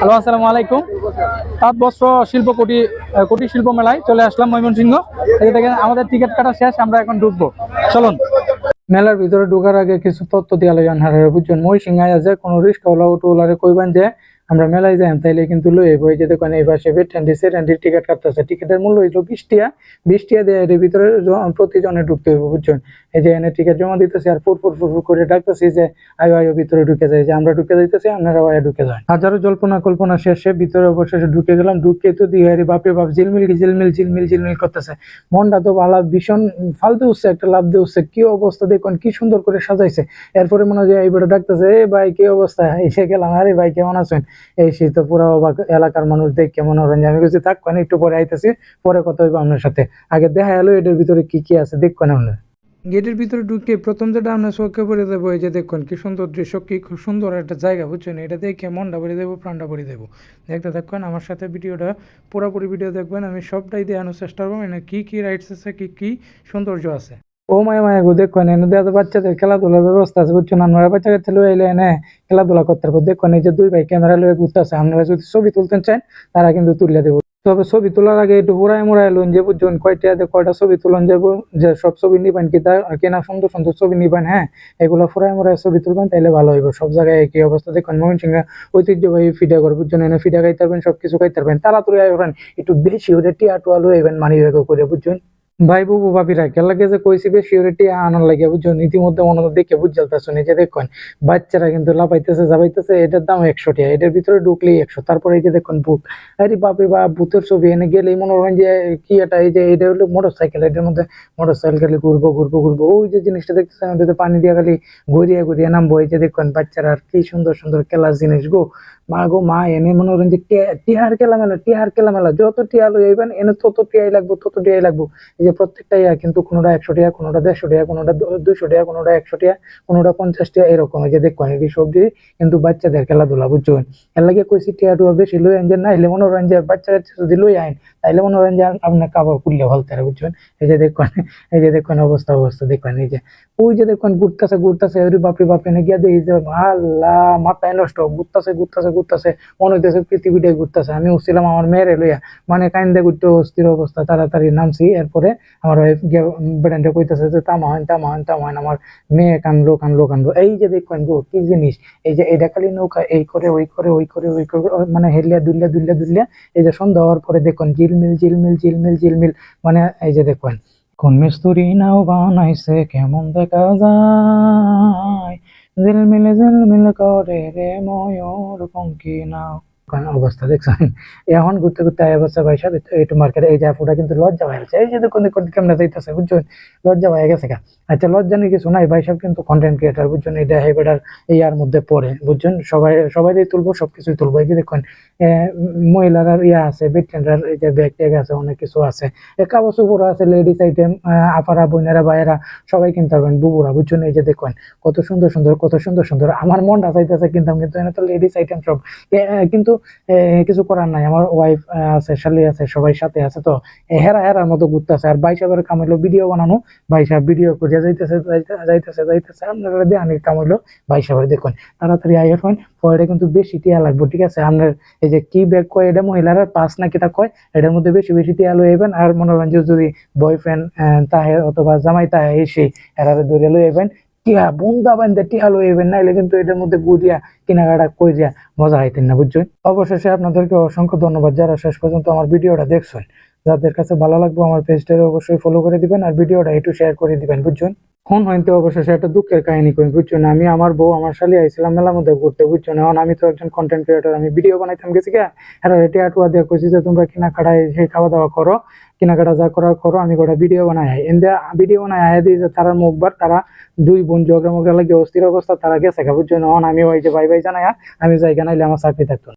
Hello, আসসালামু আলাইকুম। সাত বস্ত্র শিল্প কোটি কুটির শিল্প মেলায় চলে আসলাম ময়মনসিংহ। এই দেখেন, আমাদের টিকিট কাটা শেষ, আমরা এখন ঢুকবো। চলুন। মেলার ভিতরে ঢোকার আগে কিছু তথ্য দিয়ে আলোচন হারারে বুঝছেন মই সিংহায় আছে কোনো রিস্ক ওলা অটো ওলারে কইবেন যে আমরা মেলায় যাই, তাইলে কিন্তু লই বই এই যে দেখেন এই পাশে বেটেন্ডি সেটেন্ডি টিকিট কাটতেছে টিকিটের মূল্য হইল বিশ টিয়া। বিশ টিয়া দিয়ে এর ভিতরে প্রতিজনে ঢুকতে হইব, বুঝছেন। এই যে এনে টিকিট জমা দিতেছে আর ফুর ফুর ফুর করে ডাকতেছি যে আয়ো আয়ো ভিতরে ঢুকে যায়। যে আমরা ঢুকে যাইতেছি আপনারা আয়ো ঢুকে যায় হাজারো জল্পনা কল্পনা শেষে, ভিতরে অবশেষে ঢুকে গেলাম, ঢুকে তো দিয়ে আরে বাপরে বাপ, ঝিলমিল ঝিলমিল ঝিলমিল ঝিলমিল করতেছে। মনটা তো ভালো ভীষণ ফালতু উঠছে একটা লাভ দিয়ে উঠছে কি অবস্থা দেখুন, কি সুন্দর করে সাজাইছে। এরপরে মনে হয় এইবারে ডাকতেছে, এ ভাই, কি অবস্থা? এসে গেলাম, আরে ভাই, কেমন আছেন? এই সেই তো পুরো এলাকার মানুষ, দেখ, কেমন হবেন আমি বলছি থাকবেন একটু পরে আইতেছি, পরে কথা হইব আপনার সাথে। আগে দেখা এলো এটার ভিতরে কি কি আছে দেখবেন আপনার। গেটের ভিতরে ঢুকে প্রথম যেটা আপনার চোখে পড়ে দেবো, এই যে দেখুন কি সুন্দর দৃশ্য, কি খুব সুন্দর একটা জায়গা, বুঝছেন? এটা দেখে মনটা ভরে দেবো, প্রাণটা ভরে দেবো। দেখতে দেখবেন আমার সাথে ভিডিওটা পুরোপুরি ভিডিও দেখবেন, আমি সবটাই দেখানোর চেষ্টা করব এনে কি কি রাইটস আছে, কি কি সৌন্দর্য আছে। ও মায়া মায়া গো, দেখুন, এনে দেওয়া বাচ্চাদের খেলাধুলার ব্যবস্থা আছে, বুঝছেন? আপনারা বাচ্চা লয়ে এলে এনে খেলাধুলা করতে পারব। দেখুন, এই যে দুই ভাই ক্যামেরা লয়ে ঘুরতেছে আপনারা যদি ছবি তুলতে চান, তারা কিন্তু তুলে দেবো। তবে ছবি তোলার আগে একটু হুড়ায় মুড়ায় লোন যে বুঝছেন, কয়টা কয়টা ছবি তুলন যাব যে সব ছবি নিবেন কি তা কেনা সুন্দর সুন্দর ছবি নিবেন হ্যাঁ? এগুলো ফুরায় মুড়ায় ছবি তুলবেন তাহলে ভালো হইব। সব জায়গায় একই অবস্থা, দেখুন, ময়মনসিংহ ঐতিহ্যবাহী ফিডা করে বুঝছেন, এনে ফিডা খাইতে পারবেন সব কিছু খাইতে পারবেন। তাড়াতাড়ি আইবেন একটু বেশি হলে টিয়া টুয়া লইবেন মানি করে, বুঝছেন? ভাই, বুবু ভাবিরা কেলাকে যে কইছি বেশি ওরে টিয়া আনার লাগে বুঝছেন ইতিমধ্যে মনে হয় দেখে এই যে দেখুন। বাচ্চারা কিন্তু লাফাইতেছে যাবাইতেছে এটার দাম একশো টাকা এটার ভিতরে ঢুকলেই একশো, তারপরে এই যে দেখুন ভূত আরে বাপরে বা ভূতের ছবি, এনে গেলেই মনে হয় যে কি এটা, এই যে এটা হলো মোটর সাইকেল এটার মধ্যে মোটর সাইকেল খালি ঘুরবো ঘুরবো ঘুরবো। ওই যে জিনিসটা দেখতেছেন ওটাতে পানি দিয়ে খালি ঘুরিয়ে ঘুরিয়ে নামবো, এই যে দেখুন বাচ্চারা আর কি সুন্দর সুন্দর খেলার জিনিস গো। মা গো, মা, এনে মনে করেন যে টিহার খেলা মেলা টিহার খেলা মেলা যত টিয়া লই আইবেন, এনে তত টিয়াই লাগবো, তত টিয়াই লাগবো। এই যে প্রত্যেকটা ইয়া কিন্তু কোনোটা একশো টাকা কোনোটা দেড়শো টাকা কোনোটা দু- দুইশো টাকা কোনোটা একশো টাকা কোনোটা পঞ্চাশ টাকা এরকম। যে দেখুন এটি সবজি কিন্তু বাচ্চাদের খেলাধুলা বুঝছেন এর লাগে কইছি টিয়া টুয়া বেশি লই যে নাইলে মনে করেন যে বাচ্চা যদি লই আইন, তাইলে মনে করেন যে আপনার কাপড় খুললে হলতে বুঝছেন এই যে দেখুন, এই যে দেখুন অবস্থা অবস্থা, দেখুন, এই যে। ওই যে দেখুন, ঘুরতেছে ঘুরতেছে, ওরে বাপরে বাপ না গিয়া দেখি যে, আল্লাহ, মাথায় নষ্ট, ঘুরতেছে ঘুরতেছে ঘুরতেছে, মনে হইতেছে পৃথিবীটাই ঘুরতেছে। আমি উঠছিলাম আমার মেয়ের লইয়া মানে কাইন্দে ঘুরতে অস্থির অবস্থা, তাড়াতাড়ি নামছি, এরপরে আমার ওয়াইফ বেড়ানটা কইতেছে যে তামা হয় তামা হয় তামা হয় আমার মেয়ে কানলো কানলো কানলো এই যে দেখবেন গো, কি জিনিস? এই যে, এটা খালি নৌকা, এই করে, ওই করে ওই করে ওই করে মানে হেলিয়া, দুলিয়া দুলিয়া দুলিয়া, এই যে সন্ধ্যা হওয়ার পরে দেখুন ঝিলমিল ঝিলমিল ঝিলমিল ঝিলমিল মানে এই যে দেখুন কোন মিস্তুরি নাও বানাইছে, কেমন দেখা যায়? ঝিলমিল ঝিলমিল করে রে ময়ূর পঙ্কি নাও। কোন অবস্থা দেখছেন। এখন ঘুরতে ঘুরতে আয় অবস্থা ভাই সাহেব একটু মার্কেটে এই জায়গাটা কিন্তু লজ্জা হয়ে গেছে এই যে দেখুন কেমনে যাইতেছে, বুঝছেন? লজ্জা হয়ে গেছে গা। আচ্ছা লজ্জা নিয়ে কিছু নাই, ভাই সাহেব কিন্তু কন্টেন্ট ক্রিয়েটার বুঝছেন? এটা হেবেটার ইয়ার মধ্যে পড়ে, বুঝছেন? সবাই সবাই তুলবো, সবকিছুই তুলবো। এই যে দেখুন মহিলারা ইয়া আছে বেটেন্ডার এই যে ব্যাগ ট্যাগ আছে, অনেক কিছু আছে। কাগজ উপর আছে লেডিস আইটেম আপারা, বোনেরা, ভাইয়েরা, সবাই কিনতে পারবেন, বুবুরা, বুঝছেন? এই যে দেখুন, কত সুন্দর সুন্দর, কত সুন্দর সুন্দর। আমার মনটা চাইতেছে কিনতাম কিন্তু এনে তো লেডিস আইটেম সব কিন্তু কিছু করার নাই। আমার ওয়াইফ আছে, শালি আছে, সবাই সাথে আছে তো। হেরা হেরার মতো ঘুরতেছে। আর ভাই সাহেবের কামাইলো ভিডিও বানানো। ভাই সাহেব ভিডিও করে যাইতেছে যাইতেছে যাইতেছে। আপনারা দেহানির কামাইলো ভাই সাহেবের দেখুন, তাড়াতাড়ি আইয়ার পয়েন্ট পরে কিন্তু বেশি টিয়া লাগবে, ঠিক আছে? আপনার এই যে কি ব্যাগ কয়, এটা মহিলারা পাঁচ না কিটা কয়, এটার মধ্যে বেশি বেশি টিয়া লই আইবেন। আর মনোরঞ্জন যদি বয়ফ্রেন্ড তাহে অথবা জামাই তাহে এসে এরা ধরে লই টিয়া বুন্দা বান্ধে টিয়া লই আইবেন নাইলে কিন্তু এটার মধ্যে গুড়িয়া, কেনাকাটা কইরিয়া মজা হইতেন না, বুঝছেন? অবশেষে আপনাদেরকে অসংখ্য ধন্যবাদ যারা শেষ পর্যন্ত আমার ভিডিওটা দেখছেন। যাদের কাছে ভালো লাগবে আমার পেজটাকে অবশ্যই ফলো করে দিবেন আর ভিডিওটা একটু শেয়ার করে দিবেন, বুঝছেন? ফোন হইতে অবশেষে একটা দুঃখের কাহিনী কই, বুঝছেন? আমি আমার বউ, আমার শালি আইছিলাম, মেলার মধ্যে ঘুরতে, বুঝছেন? এখন আমি তো একজন কন্টেন্ট ক্রিয়েটর আমি ভিডিও বানাইতাম, গেছি গা হ্যাঁ রেটে আটুয়া দিয়ে কইছি যে, তোমরা কেনাকাটায় সেই খাওয়া দাওয়া করো, কেনাকাটা যা করা করো, আমি গোটা ভিডিও বানাই আই। এন্দে ভিডিও বানাই আয় দিই যে, তারা মুখবার তারা দুই বোন জগা মগা লাগে অস্থির অবস্থা, তারা গেছে বুঝছেন? এখন আমি ওই যে ভাই ভাই জানাই আমি যাই নাইলে আমার চাকরি থাকতো।